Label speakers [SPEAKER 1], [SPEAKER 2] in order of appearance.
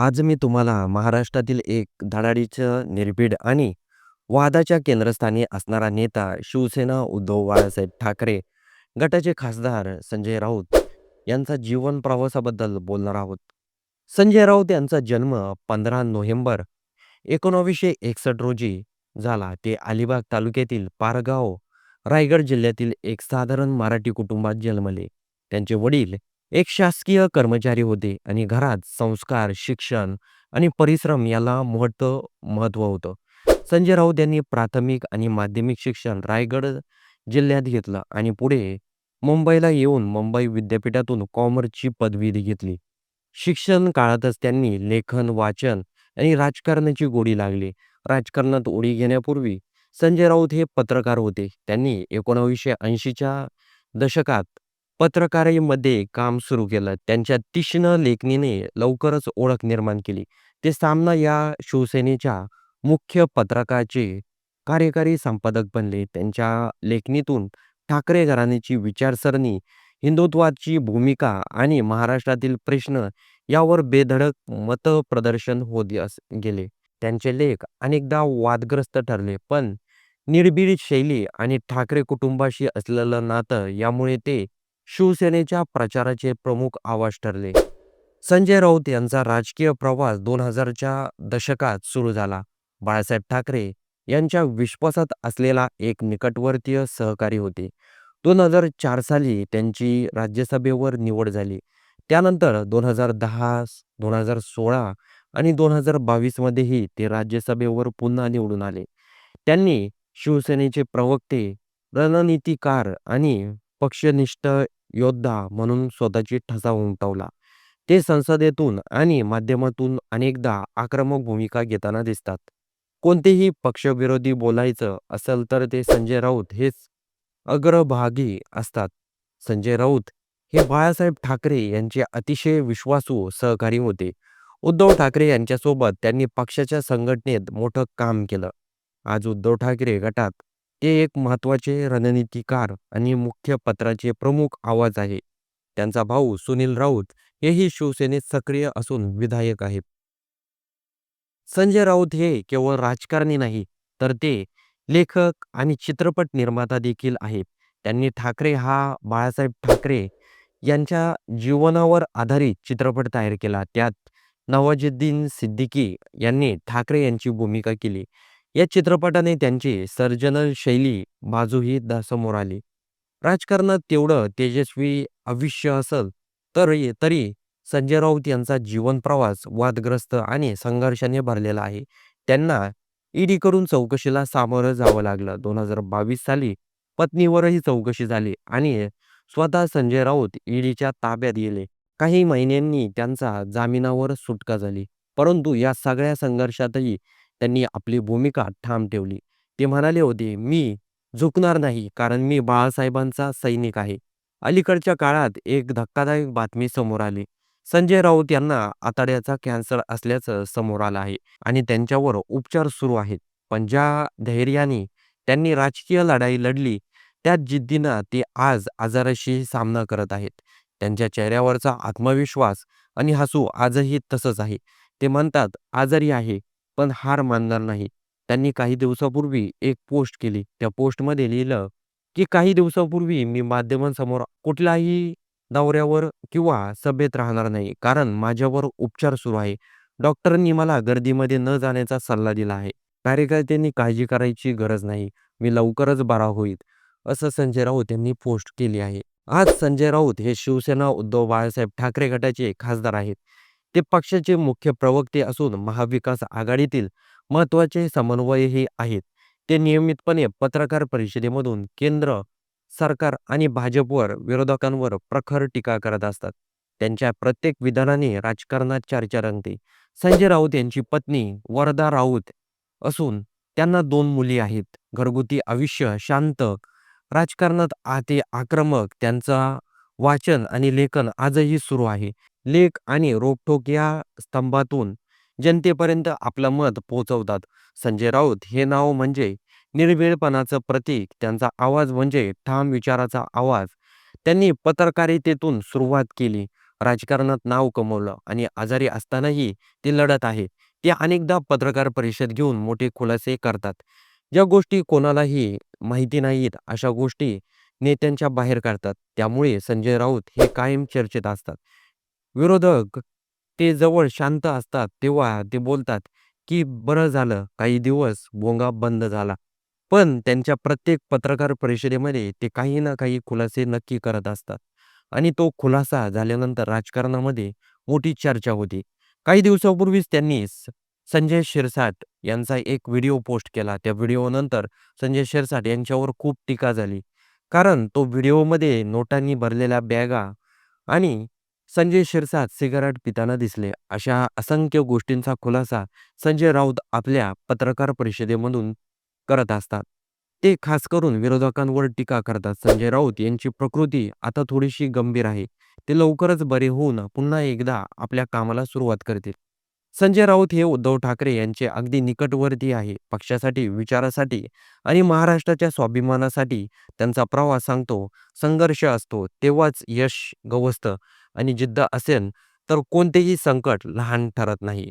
[SPEAKER 1] आज मी तुम्हाला महाराष्ट्रातील एक धडाडीचं, निर्भीड आणि वादाच्या केंद्रस्थानी असणारा नेता, शिवसेना उद्धव बाळासाहेब ठाकरे गटाचे खासदार संजय राऊत यांचा जीवन प्रवासाबद्दल बोलणार आहोत. संजय राऊत यांचा जन्म 15 नोव्हेंबर 1961 रोजी झाला. ते अलिबाग तालुक्यातील पारगाव, रायगड जिल्ह्यातील एक साधारण मराठी कुटुंबात जन्मले. त्यांचे वडील एक शासकीय कर्मचारी होते आणि घरात संस्कार, शिक्षण आणि परिश्रम याला मोठं महत्त्व होतं. संजय राऊत यांनी प्राथमिक आणि माध्यमिक शिक्षण रायगड जिल्ह्यात घेतलं आणि पुढे मुंबईला येऊन मुंबई विद्यापीठातून कॉमर्सची पदवी घेतली. शिक्षण काळातच त्यांनी लेखन, वाचन आणि राजकारणाची गोडी लागली. राजकारणात उडी घेण्यापूर्वी संजय राऊत हे पत्रकार होते. त्यांनी 1980च्या दशकात पत्रकारितेमध्ये काम सुरू केलं. त्यांच्या तीक्ष्ण लेखणीने लवकरच ओळख निर्माण केली. ते सामना या शिवसेनेच्या मुख्य पत्रकाचे कार्यकारी संपादक बनले. त्यांच्या लेखणीतून ठाकरे घराण्याची विचारसरणी, हिंदुत्वाची भूमिका आणि महाराष्ट्रातील प्रश्न यावर बेधडक मतप्रदर्शन होत गेले. त्यांचे लेख अनेकदा वादग्रस्त ठरले, पण निर्भीड शैली आणि ठाकरे कुटुंबाशी असलेलं नातं यामुळे ते शिवसेनेच्या प्रचाराचे प्रमुख आवाज ठरले. संजय राऊत यांचा राजकीय प्रवास 2000च्या दशकात सुरू झाला. बाळासाहेब ठाकरे यांच्या विश्वासात असलेला एक निकटवर्तीय सहकारी होते. 2004 साली त्यांची राज्यसभेवर निवड झाली. त्यानंतर 2010, 2016 आणि दोन हजार बावीसमध्येही ते राज्यसभेवर पुन्हा निवडून आले. त्यांनी शिवसेनेचे प्रवक्ते, रणनीतिकार आणि पक्षनिष्ठ योद्धा म्हणून स्वतःची ठसा उमटवला. ते संसदेतून आणि माध्यमातून अनेकदा आक्रमक भूमिका घेताना दिसतात. कोणतेही पक्षविरोधी बोलायचं असेल तर ते संजय राऊत हेच अग्रभागी असतात. संजय राऊत हे बाळासाहेब ठाकरे यांचे अतिशय विश्वासू सहकारी होते. उद्धव ठाकरे यांच्यासोबत त्यांनी पक्षाच्या संघटनेत मोठं काम केलं. आज उद्धव ठाकरे गटात ते एक महत्त्वाचे रणनीतिकार आणि मुख्य पत्राचे प्रमुख आवाज आहे. त्यांचा भाऊ सुनील राऊत हेही शिवसेनेत सक्रिय असून विधायक आहेत. संजय राऊत हे केवळ राजकारणी नाही, तर ते लेखक आणि चित्रपट निर्माता देखील आहेत. त्यांनी ठाकरे हा बाळासाहेब ठाकरे यांच्या जीवनावर आधारित चित्रपट तयार केला. त्यात नवाजुद्दीन सिद्दीकी यांनी ठाकरे यांची भूमिका केली. या चित्रपटाने त्यांची सर्जनल शैली बाजूही समोर आली. राजकारणात तेवढं तेजस्वी आयुष्य असल तरी तरी संजय राऊत यांचा जीवन प्रवास वादग्रस्त आणि संघर्षाने भरलेला आहे. त्यांना ईडीकडून चौकशीला सामोरं जावं लागलं. 2022 साली पत्नीवरही चौकशी झाली आणि स्वतः संजय राऊत ईडीच्या ताब्यात गेले. काही महिन्यांनी त्यांचा जामिनावर सुटका झाली. परंतु या सगळ्या संघर्षातही त्यांनी आपली भूमिका ठाम ठेवली. ते म्हणाले होते, मी झुकणार नाही कारण मी बाळासाहेबांचा सैनिक आहे. अलीकडच्या काळात एक धक्कादायक बातमी समोर आली. संजय राऊत यांना आतड्याचा कॅन्सर असल्याचं समोर आलं आहे आणि त्यांच्यावर उपचार सुरू आहेत. पण ज्या धैर्याने त्यांनी राजकीय लढाई लढली, त्याच जिद्दीनं ते आज आजाराशी सामना करत आहेत. त्यांच्या चेहऱ्यावरचा आत्मविश्वास आणि हसू आजही तसंच आहे. ते म्हणतात, आजारी आहे, पण हार मानणार नाही. त्यांनी काही दिवसापूर्वी एक पोस्ट केली. त्या पोस्टमध्ये लिहिलं, की काही दिवसापूर्वी मी माध्यमांसमोर कुठल्याही दौऱ्यावर किंवा सभेत राहणार नाही, कारण माझ्यावर उपचार सुरू आहे. डॉक्टरांनी मला गर्दीमध्ये न जाण्याचा सल्ला दिला आहे. कार्यकर्त्यांनी काळजी करायची गरज नाही. मी लवकरच बरा होईल असं संजय राऊत यांनी पोस्ट केली आहे. आज संजय राऊत हे शिवसेना उद्धव बाळासाहेब ठाकरे गटाचे खासदार आहेत. ते पक्षाचे मुख्य प्रवक्ते असून महाविकास आघाडीतील महत्त्वाचे समन्वयही आहेत. ते नियमितपणे पत्रकार परिषदेमधून केंद्र सरकार आणि भाजपवर विरोधकांवर प्रखर टीका करत असतात. त्यांच्या प्रत्येक विधानाने राजकारणात चर्चा रंगते. संजय राऊत यांची पत्नी वरदा राऊत असून त्यांना दोन मुली आहेत. घरगुती आयुष्य शांत, राजकारणात आते आक्रमक. त्यांचा वाचन आणि लेखन आजही सुरू आहे. लेख आणि रोखठोक या स्तंभातून जनतेपर्यंत आपलं मत पोहोचवतात. संजय राऊत हे नाव म्हणजे निर्भीडपणाचं प्रतीक. त्यांचा आवाज म्हणजे ठाम विचाराचा आवाज. त्यांनी पत्रकारितेतून सुरुवात केली, राजकारणात नाव कमवलं आणि आजारी असतानाही ते लढत आहे. ते अनेकदा पत्रकार परिषद घेऊन मोठे खुलासे करतात. ज्या गोष्टी कोणालाही माहिती नाहीत, अशा गोष्टी नेत्यांच्या बाहेर काढतात. त्यामुळे संजय राऊत हे कायम चर्चेत असतात. विरोधक ते जवळ शांत असतात तेव्हा ते बोलतात, की बरं झालं काही दिवस भोंगा बंद झाला. पण त्यांच्या प्रत्येक पत्रकार परिषदेमध्ये ते काही ना काही खुलासे नक्की करत असतात आणि तो खुलासा झाल्यानंतर राजकारणामध्ये मोठी चर्चा होती. काही दिवसापूर्वीच त्यांनी संजय शिरसाट यांचा एक व्हिडिओ पोस्ट केला. त्या व्हिडिओनंतर संजय शिरसाट यांच्यावर खूप टीका झाली. कारण तो व्हिडिओमध्ये नोटांनी भरलेल्या बॅगा आणि संजय शिरसाट सिगारेट पिताना दिसले. अशा असंख्य गोष्टींचा खुलासा संजय राऊत आपल्या पत्रकार परिषदेमधून करत असतात. ते खास करून विरोधकांवर टीका करतात. संजय राऊत यांची प्रकृती आता थोडीशी गंभीर आहे. ते लवकरच बरे होऊन पुन्हा एकदा आपल्या कामाला सुरुवात करतील. संजय राऊत हे उद्धव ठाकरे यांचे अगदी निकटवर्ती आहे. पक्षासाठी, विचारासाठी आणि महाराष्ट्राच्या स्वाभिमानासाठी त्यांचा प्रवास सांगतो. संघर्ष असतो तेव्हाच यश गवसतं आणि जिद्द असेल तर कोणतेही संकट लहान ठरत नाही.